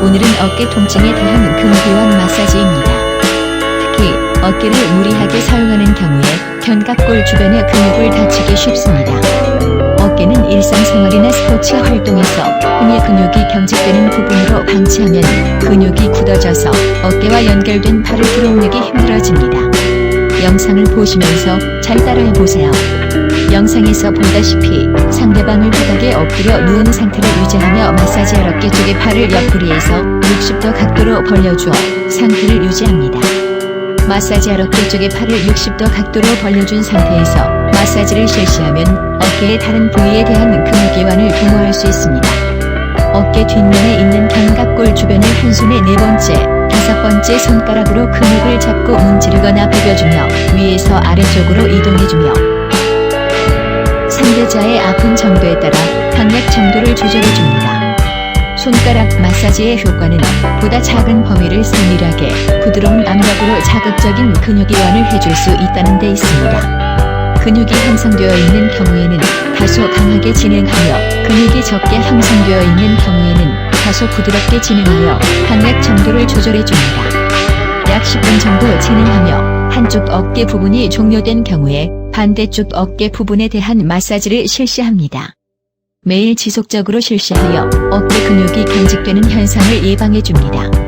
오늘은 어깨 통증에 대한 근기원 마사지입니다. 특히 어깨를 무리하게 사용하는 경우에 견갑골 주변의 근육을 다치기 쉽습니다. 어깨는 일상생활이나 스포츠 활동에서 흔히 근육이 경직되는 부분으로 방치하면 근육이 굳어져서 어깨와 연결된 팔을 들어올리기 힘들어집니다. 영상을 보시면서 잘 따라해 보세요. 영상에서 보다시피 상대방을 바닥에 엎드려 누운 상태를 유지하며 마사지할 어깨 쪽의 팔을 옆구리에서 60도 각도로 벌려주어 상태를 유지합니다. 마사지할 어깨 쪽의 팔을 60도 각도로 벌려준 상태에서 마사지를 실시하면 어깨의 다른 부위에 대한 근육이완을 도모할 수 있습니다. 어깨 뒷면에 있는 견갑골 주변을 한 손에 네 번째, 다섯 번째 손가락으로 근육을 잡고 문지르거나 비벼주며 위에서 아래쪽으로 이동해주며 상대자의 아픈 정도에 따라 강약 정도를 조절해 줍니다. 손가락 마사지의 효과는 보다 작은 범위를 세밀하게 부드러운 압력으로 자극적인 근육 이완을 해줄 수 있다는 데 있습니다. 근육이 형성되어 있는 경우에는 다소 강하게 진행하여 근육이 적게 형성되어 있는 경우에는 다소 부드럽게 진행하여 강약 정도를 조절해 줍니다. 약 10분 정도 진행하며 한쪽 어깨 부분이 종료된 경우에 반대쪽 어깨 부분에 대한 마사지를 실시합니다. 매일 지속적으로 실시하여 어깨 근육이 경직되는 현상을 예방해 줍니다.